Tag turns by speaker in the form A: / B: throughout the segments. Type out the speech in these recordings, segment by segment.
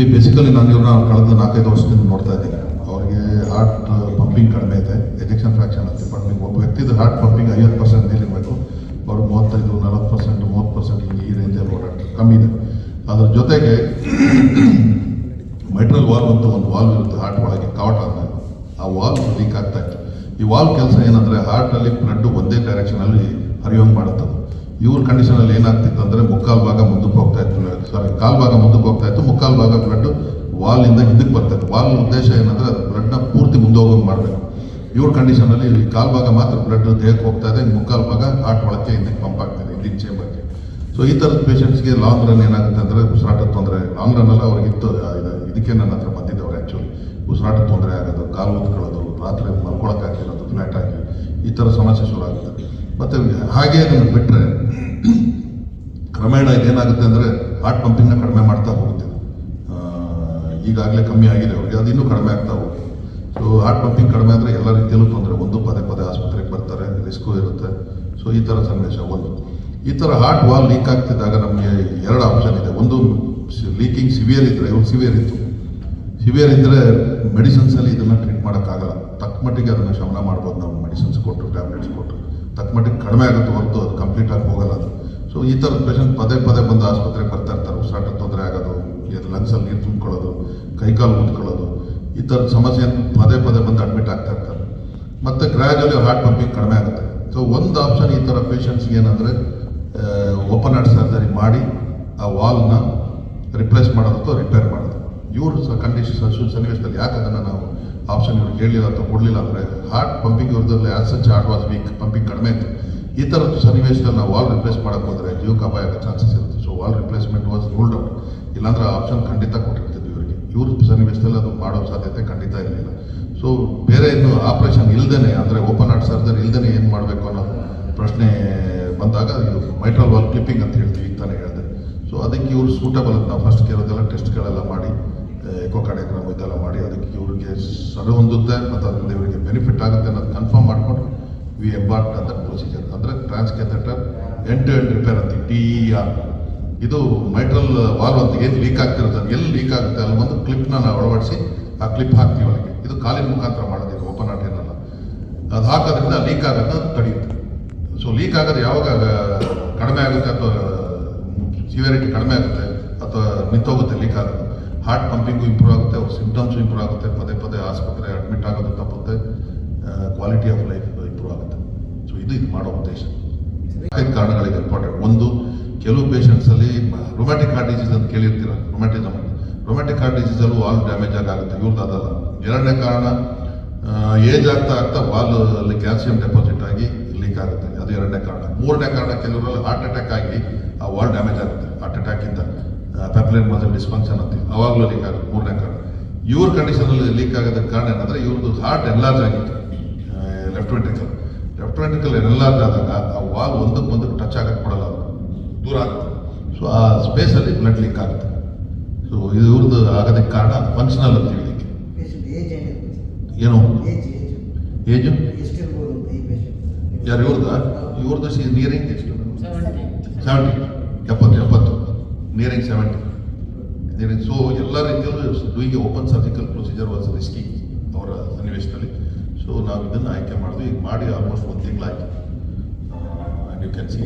A: ಈ ಬೇಸಿಕಲಿ ನಾನು ಇವ್ರನ್ನ ಕಳೆದ ನಾಲ್ಕೈದು ವರ್ಷದಿಂದ ನೋಡ್ತಾ ಇದ್ದೀನಿ. ಅವರಿಗೆ ಹಾರ್ಟ್ ಪಂಪಿಂಗ್ ಕಡಿಮೆ ಇದೆ ಎಜೆಕ್ಷನ್ ಫ್ರಾಕ್ಷನ್ ಅಂತ ಪಂಪಿಂಗ್ ಒಬ್ಬ ವ್ಯಕ್ತಿದು ಹಾರ್ಟ್ ಪಂಪಿಂಗ್ ಐವತ್ತು ಪರ್ಸೆಂಟ್ ಮೇಲಿರಬೇಕು. ಅವ್ರು ಮೂವತ್ತೈದು, ನಲವತ್ತು ಪರ್ಸೆಂಟ್ ಮೂವತ್ತು ಪರ್ಸೆಂಟ್ ಈ ರೇಂಜಲ್ಲಿ ಓಡಾಡ್ತಾರೆ ಕಮ್ಮಿ ಇದೆ. ಅದ್ರ ಜೊತೆಗೆ ಮೈಟ್ರಲ್ ವಾಲ್ವ್ ಅಂತ ಒಂದು ವಾಲ್ವ್ ಇರುತ್ತೆ ಹಾರ್ಟ್ ಒಳಗೆ ಕವಾಟ ಅಂತ ಆ ವಾಲ್ವ್ ಲೀಕ್ ಆಗ್ತಾ ಇತ್ತು. ಈ ವಾಲ್ವ್ ಕೆಲಸ ಏನಂದರೆ ಹಾರ್ಟಲ್ಲಿ ಬ್ಲಡ್ ಒಂದೇ ಡೈರೆಕ್ಷನಲ್ಲಿ ಹರಿಯೋಂಗೆ ಮಾಡುತ್ತೆ. ಅದು. ಇವ್ರ ಕಂಡೀಷನಲ್ಲಿ ಏನಾಗ್ತಿತ್ತು ಅಂದರೆ ಮುಕ್ಕಾಲು ಭಾಗ ಮುಂದಕ್ಕೆ ಹೋಗ್ತಾ ಇತ್ತು ಸಾರಿ ಕಾಲು ಭಾಗ ಮುಂದಕ್ಕೆ ಹೋಗ್ತಾ ಇತ್ತು, ಮುಕ್ಕಾಲು ಭಾಗ ಬ್ಲಡ್ ವಾಲ್ನಿಂದ ಹಿಂದಕ್ಕೆ ಬರ್ತಾ ಇತ್ತು. ವಾಲ್ ಉದ್ದೇಶ ಏನಂದರೆ ಅದು ಬ್ಲಡ್ನ ಪೂರ್ತಿ ಮುಂದೆ ಹೋಗೋಂಗೆ ಮಾಡಬೇಕು. ಇವ್ರ ಕಂಡೀಷನಲ್ಲಿ ಕಾಲು ಭಾಗ ಮಾತ್ರ ಬ್ಲಡ್ ದೇಹಕ್ಕೆ ಹೋಗ್ತಾ ಇದೆ ಮುಕ್ಕಾಲು ಭಾಗ ಹಾರ್ಟ್ ಒಳಕ್ಕೆ ಹಿಂದಕ್ಕೆ ಪಂಪ್ ಆಗ್ತಿದೆ ಹಿಂದಿನ ಚೇಂಬರ್ಗೆ ಸೊ ಈ ಥರದ ಪೇಷಂಟ್ಸ್ಗೆ ಲಾಂಗ್ ರನ್ ಏನಾಗುತ್ತೆ ಅಂದರೆ ಉಸಿರಾಟದ ತೊಂದರೆ ಲಾಂಗ್ ರನ್ನೆಲ್ಲ ಅವ್ರಿಗೆ ಇತ್ತು ಇದು, ಇದಕ್ಕೆ ನನ್ನ ಹತ್ರ ಬಂದಿದ್ದವ್ರು ಆ್ಯಕ್ಚುಲಿ ಉಸಿರಾಟದ ತೊಂದರೆ ಆಗೋದು, ಕಾಲು ಊದ್ಕೊಳ್ಳೋದು ರಾತ್ರಿ ಮಲ್ಕೊಳಕ್ಕಾಗಿರೋದು ಫ್ಲ್ಯಾಟ್ ಆಗಿ ಈ ಥರ ಸಮಸ್ಯೆ ಶುರು ಆಗುತ್ತೆ. ಮತ್ತು ಹಾಗೆ ಅದನ್ನು ಬಿಟ್ಟರೆ ಕ್ರಮೇಣ ಇದೇನಾಗುತ್ತೆ ಅಂದರೆ ಹಾರ್ಟ್ ಪಂಪಿಂಗ್ನ ಕಡಿಮೆ ಮಾಡ್ತಾ ಹೋಗುತ್ತೆ. ಈಗಾಗಲೇ ಕಮ್ಮಿ ಆಗಿದೆ ಅವ್ರಿಗೆ. ಅದು ಇನ್ನೂ ಕಡಿಮೆ ಆಗ್ತಾ ಹೋಗುತ್ತೆ ಸೊ ಹಾರ್ಟ್ ಪಂಪಿಂಗ್ ಕಡಿಮೆ ಅಂದರೆ ಎಲ್ಲ ರೀತಿಯಲ್ಲೂ ತೊಂದರೆ. ಒಂದು ಪದೇ ಪದೇ ಆಸ್ಪತ್ರೆಗೆ ಬರ್ತಾರೆ, ರಿಸ್ಕು ಇರುತ್ತೆ. ಸೊ ಈ ಥರ ಸನ್ನಿವೇಶ ಒಂದು. ಈ ಥರ ಹಾರ್ಟ್ ವಾಲ್ ಲೀಕ್ ಆಗ್ತಿದ್ದಾಗ ನಮಗೆ ಎರಡು ಆಪ್ಷನ್ ಇದೆ. ಒಂದು ಲೀಕಿಂಗ್ ಸಿವಿಯರ್ ಇದ್ದರೆ ಇವ್ರು ಸಿವಿಯರ್ ಇತ್ತು. ಸಿವಿಯರ್ ಇದ್ದರೆ ಮೆಡಿಸಿನ್ಸಲ್ಲಿ ಇದನ್ನು ಟ್ರೀಟ್ ಮಾಡೋಕ್ಕಾಗಲ್ಲ. ತಕ್ಕ ಮಟ್ಟಿಗೆ ಅದನ್ನು ಶಮನ ಮಾಡ್ಬೋದು ನಾವು. ಮೆಡಿಸಿನ್ಸ್ ಕೊಟ್ಟು ಟ್ಯಾಬ್ಲೆಟ್ಸ್ ಕೊಟ್ಟು ತಕ್ಕ ಮಟ್ಟಿಗೆ ಕಡಿಮೆ ಆಗುತ್ತೆ ಹೊರತು ಅದು ಕಂಪ್ಲೀಟ್ ಆಗಿ ಹೋಗಲ್ಲ ಅದು. ಸೊ ಈ ಥರದ ಪೇಷಂಟ್ ಪದೇ ಪದೇ ಬಂದು ಆಸ್ಪತ್ರೆಗೆ ಬರ್ತಾ ಇರ್ತಾರೆ. ಉಸಾಟ ತೊಂದರೆ ಆಗೋದು ಲಂಗ್ಸಲ್ಲಿ ನೀರು ತುಂಬ್ಕೊಳ್ಳೋದು ಕೈಕಾಲು ಮುಟ್ಕೊಳ್ಳೋದು, ಈ ಥರದ ಸಮಸ್ಯೆ ಪದೇ ಪದೇ ಬಂದು ಅಡ್ಮಿಟ್ ಆಗ್ತಾ ಇರ್ತಾರೆ. ಮತ್ತು ಗ್ರ್ಯಾಜುಲಿ ಹಾರ್ಟ್ ಪಂಪಿಂಗ್ ಕಡಿಮೆ ಆಗುತ್ತೆ. ಸೊ ಒಂದು ಆಪ್ಷನ್ ಈ ಥರ ಪೇಷಂಟ್ಸ್ಗೆ ಏನಂದರೆ ಓಪನ್ ಹಾರ್ಟ್ ಸರ್ಜರಿ ಮಾಡಿ, ಆ ವಾಲ್ನ ರಿಪ್ಲೇಸ್ ಮಾಡೋದು ರಿಪೇರ್ ಮಾಡೋದು. ಇವರು ಕಂಡೀಷನ್ ಸನ್ನಿವೇಶದಲ್ಲಿ ಯಾಕೆ ಅದನ್ನು ನಾವು ಆಪ್ಷನ್ ಇವರು ಕೇಳಲಿಲ್ಲ ಅಥವಾ ಕೊಡಲಿಲ್ಲ ಅಂದರೆ heart pumping ಇರೋದ್ರಲ್ಲಿ as such heart was weak pumping ಕಡಿಮೆ ಇತ್ತು. ಈ ಥರದ ಸನ್ನಿವೇಶದಲ್ಲಿ ನಾವು ವಾಲ್ ರಿಪ್ಲೇಸ್ ಮಾಡೋಕ್ಕೆ ಹೋದರೆ ಜೀವಕ್ಕೆ ಅಪಾಯ ಚಾನ್ಸಸ್ ಇರುತ್ತೆ. So valve replacement was ruled out ಇಲ್ಲಾಂದ್ರೆ ಆಪ್ಷನ್ ಖಂಡಿತ ಕೊಟ್ಟಿರ್ತಿದ್ವಿ ಇವರಿಗೆ. ಇವ್ರ ಸನ್ನಿವೇಶದಲ್ಲಿ ಅದು ಮಾಡೋ ಸಾಧ್ಯತೆ ಖಂಡಿತ ಇರಲಿಲ್ಲ. ಸೊ ಬೇರೆ ಇನ್ನು ಆಪರೇಷನ್ ಇಲ್ಲದೇ ಅಂದರೆ ಓಪನ್ ಹಾರ್ಟ್ ಸರ್ಜರಿ ಇಲ್ಲದೇ ಏನು ಮಾಡಬೇಕು ಅನ್ನೋ ಪ್ರಶ್ನೆ ಬಂದಾಗ ಇದು ಮೈಟ್ರಲ್ ವಾಲ್ ಕ್ಲಿಪ್ಪಿಂಗ್ ಅಂತ ಹೇಳ್ತೀವಿ ಈಗ ತಾನೇ ಹೇಳಿದೆ. ಸೊ ಅದಕ್ಕೆ ಇವರು ಸೂಟಬಲ್ ಅಂತ ನಾವು ಫಸ್ಟ್ ಕೇಳೋದೆಲ್ಲ ಟೆಸ್ಟ್ಗಳೆಲ್ಲ ಮಾಡಿ. ಎಕೋ ಕಾರ್ಯಕ್ರಮ ಇದೆಲ್ಲ ಮಾಡಿ ಅದಕ್ಕೆ ಇವ್ರಿಗೆ ಸರಿ ಹೊಂದುತ್ತೆ ಮತ್ತು ಅದರಿಂದ ಇವರಿಗೆ ಬೆನಿಫಿಟ್ ಆಗುತ್ತೆ ಅನ್ನೋದು ಕನ್ಫರ್ಮ್ ಮಾಡಿಕೊಂಡು ವಿ ಎಂಬಾರ್ಟ್ ಅಂತ ಪ್ರೊಸೀಜರ್ ಅಂದರೆ transcatheter end to end repair ಅಂತೀವಿ ಟಿ ಇ ಆರ್ ಇದು ಮೈಟ್ರಲ್ ವಾಲ್ವ್ ಅಂತ ಏನು ಲೀಕ್ ಆಗ್ತಿರುತ್ತೆ, ಎಲ್ಲಿ ಲೀಕ್ ಆಗುತ್ತೆ ಅಲ್ಲಿ ಒಂದು ಕ್ಲಿಪ್ನ ನಾವು ಅಳವಡಿಸಿ ಆ ಕ್ಲಿಪ್ ಹಾಕ್ತೀವಿ ಒಳಗೆ. ಇದು ಕಾಲಿನ ಮುಖಾಂತರ ಮಾಡೋದಿಲ್ಲ ಓಪನ್ ಆಟ ಏನಲ್ಲ. ಅದು ಹಾಕೋದ್ರಿಂದ ಲೀಕ್ ಆಗೋದು ಅದು ತಡೆಯುತ್ತೆ ಸೊ ಲೀಕ್ ಆಗೋದು ಯಾವಾಗ ಕಡಿಮೆ ಆಗುತ್ತೆ ಅಥವಾ ಸಿವಿಯರಿಟಿ ಕಡಿಮೆ ಆಗುತ್ತೆ ಅಥವಾ ನಿಂತೋಗುತ್ತೆ ಲೀಕ್ ಆಗೋದು? ಹಾರ್ಟ್ ಪಂಪಿಂಗು ಇಂಪ್ರೂವ್ ಆಗುತ್ತೆ, ಅವ್ರ ಸಿಂಪ್ಟಮ್ಸು ಇಂಪ್ರೂವ್ ಆಗುತ್ತೆ, ಪದೇ ಪದೇ ಆಸ್ಪತ್ರೆ ಅಡ್ಮಿಟ್ ಆಗೋದು ತಪ್ಪುತ್ತೆ ಕ್ವಾಲಿಟಿ ಆಫ್ ಲೈಫ್ ಇಂಪ್ರೂವ್ ಆಗುತ್ತೆ. ಸೊ ಇದು ಇದು ಮಾಡೋ ಉದ್ದೇಶ. ಐದು ಕಾರಣಗಳಿಗೆ ಇಂಪಾರ್ಟೆಂಟ್ ಒಂದು, ಕೆಲವು ಪೇಷಂಟ್ಸಲ್ಲಿ ರೊಮ್ಯಾಟಿಕ್ ಹಾರ್ಟ್ ಡಿಸೀಸ್ ಅಂತ ಕೇಳಿರ್ತೀರ ರೊಮ್ಯಾಟಿಸಮ್ ರೊಮ್ಯಾಟಿಕ್ ಹಾರ್ಟ್ ಡಿಸೀಸಲ್ಲೂ ವಾಲ್ ಡ್ಯಾಮೇಜ್ ಆಗುತ್ತೆ ಇವ್ರದ್ದು ಅದಲ್ಲ. ಎರಡನೇ ಕಾರಣ ಏಜ್ ಆಗ್ತಾ ಆಗ್ತಾ ವಾಲ್ ಅಲ್ಲಿ ಕ್ಯಾಲ್ಸಿಯಂ ಡೆಪಾಸಿಟ್ ಆಗಿ ಲೀಕ್ ಆಗುತ್ತೆ. ಅದು ಎರಡನೇ ಕಾರಣ. ಮೂರನೇ ಕಾರಣ, ಕೆಲವರಲ್ಲಿ ಹಾರ್ಟ್ ಅಟ್ಯಾಕ್ ಆಗಿ ಆ ವಾಲ್ ಡ್ಯಾಮೇಜ್ ಆಗುತ್ತೆ ಹಾರ್ಟ್ ಅಟ್ಯಾಕಿಂದ ಪ್ಯಾಪ್ಲೈನ್ ಮಸಲ್ ಡಿಸ್ಫಂಕ್ಷನ್ ಅಂತ ಅವಾಗಲೂ ಲೀಕ್ ಆಗುತ್ತೆ ಮೂರನೇ ಕಾರಣ. ಇವ್ರ ಕಂಡೀಷನಲ್ಲಿ ಲೀಕ್ ಆಗೋದಕ್ಕೆ ಕಾರಣ ಏನಂದರೆ ಇವ್ರದ್ದು ಹಾರ್ಟ್ ಎನ್ಲಾರ್ಜ್ ಆಗಿತ್ತು. Left ventricle left ventricle enlarge ಆದಾಗ ಆ ವಾಲ್ ಒಂದಕ್ಕೆ ಒಂದಕ್ಕೆ ಟಚ್ ಆಗಕ್ಕೆ ಕೊಡಲ್ಲ ಅದು ದೂರ ಆಗುತ್ತೆ. ಸೊ ಆ ಸ್ಪೇಸಲ್ಲಿ ಬ್ಲಡ್ ಲೀಕ್ ಆಗುತ್ತೆ. ಸೊ ಇದು ಇವ್ರದ್ದು ಆಗೋದಕ್ಕೆ ಕಾರಣ ಫಂಕ್ಷನಲ್ ಅಂತೀವಿ ಇದಕ್ಕೆ ಏನು?
B: ಏಜ್ ಏಜ್
A: ಏಜು
B: ಎಷ್ಟಿರ್ಬೋದು ಅಂತ ಈ ಪೇಷಂಟ್
A: ಯಾರು ಇವ್ರದ್ದು? ಇವ್ರದ್ದು ಸಿ ನಿಯರಿಂಗ್ ಎಷ್ಟು? ಸೆವೆಂಟಿ ಎಪ್ಪತ್ತು ಎಪ್ಪತ್ತು. ನಿಯರಿಂಗ್ ಸೆವೆಂಟಿ ನಿಯರಿಂಗ್ ಸೊ ಎಲ್ಲ ರೀತಿಯಲ್ಲೂ doing open surgical procedure was risky ಅವರ ಸನ್ನಿವೇಶದಲ್ಲಿ. ಸೊ ನಾವು ಇದನ್ನು ಆಯ್ಕೆ ಮಾಡಿದ್ವಿ ಈಗ ಮಾಡಿ ಆಲ್ಮೋಸ್ಟ್ ಒಂದು ತಿಂಗಳಾಯ್ತು. ಆ್ಯಂಡ್ ಯು ಕ್ಯಾನ್ ಸಿ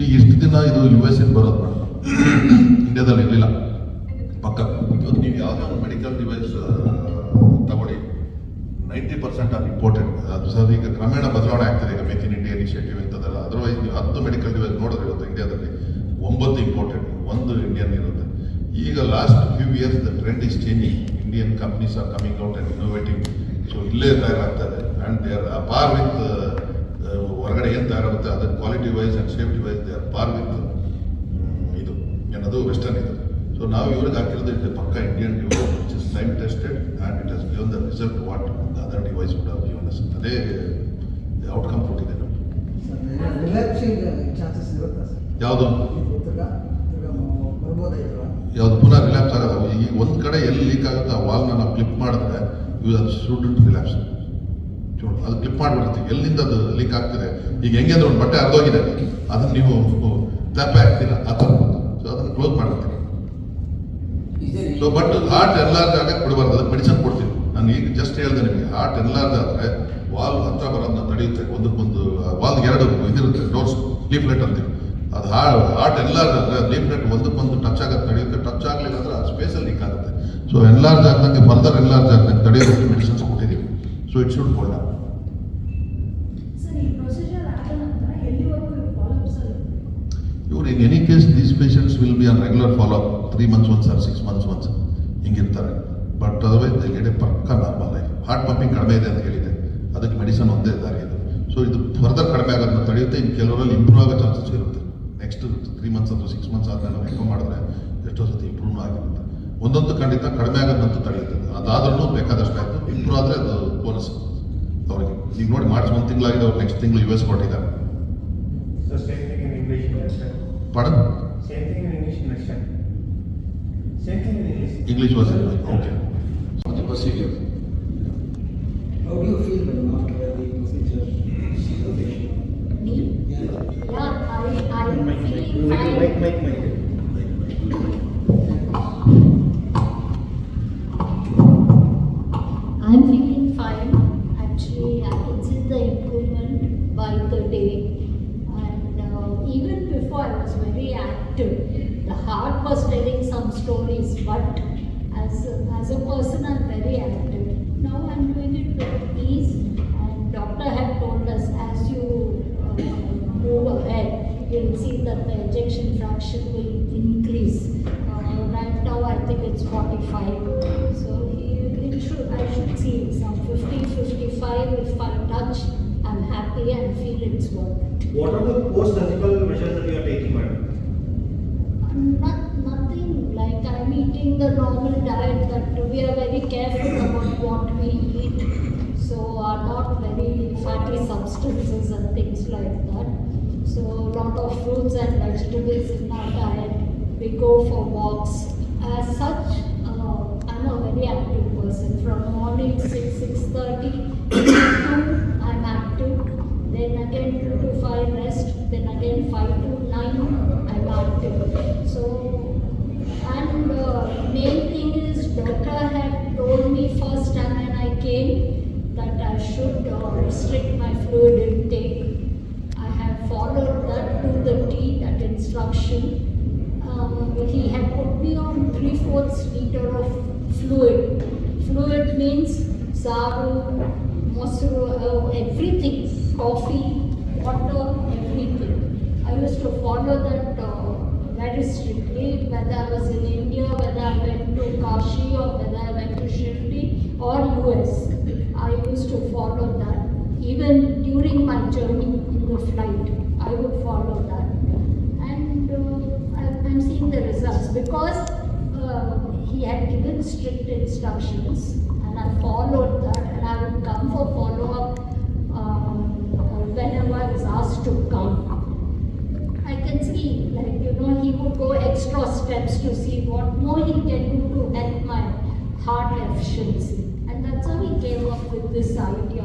A: ಈಗ ಇಷ್ಟು ದಿನ ಇದು ಯು ಎಸ್ ಇಂದ ಬರೋದು ಇಂಡಿಯಾದಲ್ಲಿ ಇರಲಿಲ್ಲ ಪಕ್ಕ. ಇವತ್ತು ನೀವು ಯಾವುದೇ ಒಂದು medical device ninety percent are important ಅದು ಸರ್ ಈಗ ಕ್ರಮೇಣ ಬದಲಾವಣೆ ಆಗ್ತದೆ. ಈಗ ಮೇಕ್ ಇನ್ ಇಂಡಿಯಾ ಇನಿಷಿಯೇಟಿವ್ ಇಂಥದ್ದೆಲ್ಲ. ಅದರ್ವೈಸ್ ನೀವು ಹತ್ತು ಮೆಡಿಕಲ್ ಡಿವೈಸ್ ನೋಡಿದ್ರೆ ಇವತ್ತು ಇಂಡಿಯಾದಲ್ಲಿ ಒಂಬತ್ತು ಇಂಪಾರ್ಟೆಂಟ್, ಒಂದು ಇಂಡಿಯನ್ ಇರುತ್ತೆ. ಈಗ last few years the trend is changing Indian companies are coming out and innovative so ಇಲ್ಲೇ ತಯಾರಾಗ್ತದೆ and they are par with ಹೊರಗಡೆ ಏನು ತಯಾರಾಗುತ್ತೆ? ಅದರ quality wise and safety wise they are par with ಇದು. ಏನದು? ವೆಸ್ಟರ್ನ್ ಇದು. ಸೊ ನಾವು ಇವ್ರಿಗೆ ಹಾಕಿರೋದು ಪಕ್ಕಾ Indian device is time tested and it has given the result what the other device would have given us ಅದೇ ಔಟ್ಕಮ್ ಕೊಟ್ಟಿದೆ ನಮ್ಗೆ
B: ರಿಲ್ಯಾಕ್ಸಿಂಗ್ ಚಾನ್ಸಸ್ ಇರುತ್ತಾ ಸರ್?
A: ಯಾವುದು? ಯಾವ್ದು ಪುನಃ ರಿಲ್ಯಾಪ್ಸ್ ಆಗೋದು ಈಗ ಒಂದು ಕಡೆ ಎಲ್ಲಿ ಲೀಕ್ ಆಗುತ್ತೆ ಆ ವಾಲ್ನ ನಾವು ಕ್ಲಿಪ್ ಮಾಡಿದ್ರೆ ಇವು ಅದು ಸ್ಟೂಡೆಂಟ್ ರಿಲ್ಯಾಪ್ಸ್ ಚೂಡು ಅದು ಕ್ಲಿಪ್ ಮಾಡಿಬಿಡ್ತೀವಿ ಎಲ್ಲಿಂದ ಅದು ಲೀಕ್ ಆಗ್ತಿದೆ? ಈಗ ಹೆಂಗೆ ಅಂದ್ರೆ ಒಂದು ಬಟ್ಟೆ ಅರ್ಧೋಗಿದೆ ಅದನ್ನ ನೀವು ಕ್ಲಾಪೆ ಹಾಕ್ತೀರ? ಆ ಥರ. ಸೊ ಅದನ್ನ ಕ್ಲೋಸ್ ಮಾಡ್ತೀರಿ ಸೊ ಬಟ್ ಹಾರ್ಟ್ ಎಲ್ಲ ಜಾಗಕ್ಕೆ ಬಿಡಬಾರ್ದು. ಅದಕ್ಕೆ ಮೆಡಿಸನ್ ಕೊಡ್ತೀವಿ ನಾನು ಈಗ ಜಸ್ಟ್ ಹೇಳ್ದೆ ನಿಮಗೆ ಹಾರ್ಟ್ ಎನ್ಲಾರ್ಜ್ ಆದರೆ ವಾಲ್ ಹತ್ರ ಬರೋದನ್ನ ತಡೆಯುತ್ತೆ ಒಂದಕ್ಕೊಂದು ವಾಲ್ಗೆ ಎರಡು ಇದಿರುತ್ತೆ ಡೋರ್ಸ್ ಲೀಫ್ಲೆಟ್ ಅಂತೀವಿ ಅದು ಹಾರ್ಟ್ ಆದರೆ ಲೀಫ್ಲೆಟ್ ಒಂದಕ್ಕೊಂದು ಟಚ್ ಆಗೋದು ತಡೆಯುತ್ತೆ ಟಚ್ ಆಗಲಿಲ್ಲ ಅಂದ್ರೆ ಆ ಸ್ಪೇಸಲ್ಲಿ ಲೀಕ್ ಆಗುತ್ತೆ. ಸೊ ಎನ್ಲಾರ್ಜ್ ಆಗ್ದಂಗೆ ಫರ್ದರ್ ಎನ್ಲಾರ್ಜ್ ಆಗ್ದಂಗೆ ತಡೆಯೋದಕ್ಕೆ ಮೆಡಿಸಿನ್ಸ್ ಕೊಟ್ಟಿದ್ದೀವಿ. ಸೊ ಇಟ್ ಶುಡ್ ಹೋಲ್ಡ್
C: ಅಲ್ಲಿ
A: ಇವ್ರು in any case these patients will be on regular follow up three months once or six months once ಹಿಂಗಿರ್ತಾರೆ. But otherwise they ಪಕ್ಕ normal life heart pumping ಕಡಿಮೆ ಇದೆ ಅಂತ ಹೇಳಿದೆ. ಅದಕ್ಕೆ ಮೆಡಿಸನ್ ಒಂದೇ ದಾರಿ ಇದು ಸೊ ಇದು ಫರ್ದರ್ ಕಡಿಮೆ ಆಗೋದನ್ನ ತಡೆಯುತ್ತೆ ಇನ್ನು ಕೆಲವರಲ್ಲಿ ಇಂಪ್ರೂವ್ ಆಗೋ ಚಾನ್ಸಸ್ ಇರುತ್ತೆ. ನೆಕ್ಸ್ಟ್ ತ್ರೀ ಮಂತ್ಸ್ ಅಥವಾ ಸಿಕ್ಸ್ ಮಂತ್ಸ್ ಆದ್ಮೇಲೆ ನಾವು ಎಕೋ ಮಾಡಿದ್ರೆ ಎಷ್ಟೋ ಸತಿ ಇಂಪ್ರೂವ್ ಆಗಿರುತ್ತೆ. ಒಂದೊಂದು ಖಂಡಿತ ಕಡಿಮೆ ಆಗೋದಂತೂ ತಡೆಯುತ್ತೆ. ಅದಾದ್ರೂ ಬೇಕಾದಷ್ಟು ಆಯಿತು. ಇಂಪ್ರೂವ್ ಆದರೆ ಅದು ಬೋನಸ್ ಅವರಿಗೆ. ಈಗ ನೋಡಿ ಮಾರ್ಚ್ ಒಂದು ತಿಂಗಳಾಗಿದೆ ಅವ್ರು ನೆಕ್ಸ್ಟ್ ತಿಂಗಳು ಯು ಎಸ್ ಕೊಟ್ಟಿದ್ದಾರೆ.
D: So English thing
A: procedure.
B: How do you feel madam after the procedure?
E: Me?
B: Yeah.
E: Yeah, I, I'm
D: Mic, mic,
E: feeling
D: mic, mic,
E: fine.
D: mic, mic.
E: I'm feeling fine. Actually, I can see the improvement by the day. And uh, even before I was very active. The heart was telling some stories, but as a, as a person, I'm very active. Now I'm doing it with ease. And doctor had told us as you uh, move ahead, you'll see that the ejection fraction will increase. Uh, right now, I think it's 45. So it should, I should see some 50, 55. If I touch, I'm happy and feel it's worth.
D: What are the post-surgical measures that you are taking, madam?
E: Not, nothing like I'm eating the normal diet that we are very careful about what we eat. So are not very fatty substances and things like that. So a lot of fruits and vegetables in our diet. We go for walks. As such, uh, I'm a very active person. From morning six six thirty to I'm active. Then again two to five rest. Then again five to nine I'm active. So and uh, main thing is doctor had told me first time when I came that I should uh, restrict my fluid intake. I have followed that to the T, that instruction. Um, he had put me on three fourths liter of fluid. Fluid means saru, mosuru, uh, everything, coffee, water, everything. I used to follow that uh, very strictly, whether I was in India, whether I went to Kashi or whether I went to Shirdi or US. I used to follow that. Journey in the flight, I would follow that. And uh, I'm seeing the results because uh, he had given strict instructions and I followed that and I would come for follow-up um, whenever I was asked to come. I can see, like, you know, he would go extra steps to see what more he can do to help my heart efficiency. And that's how he came up with this idea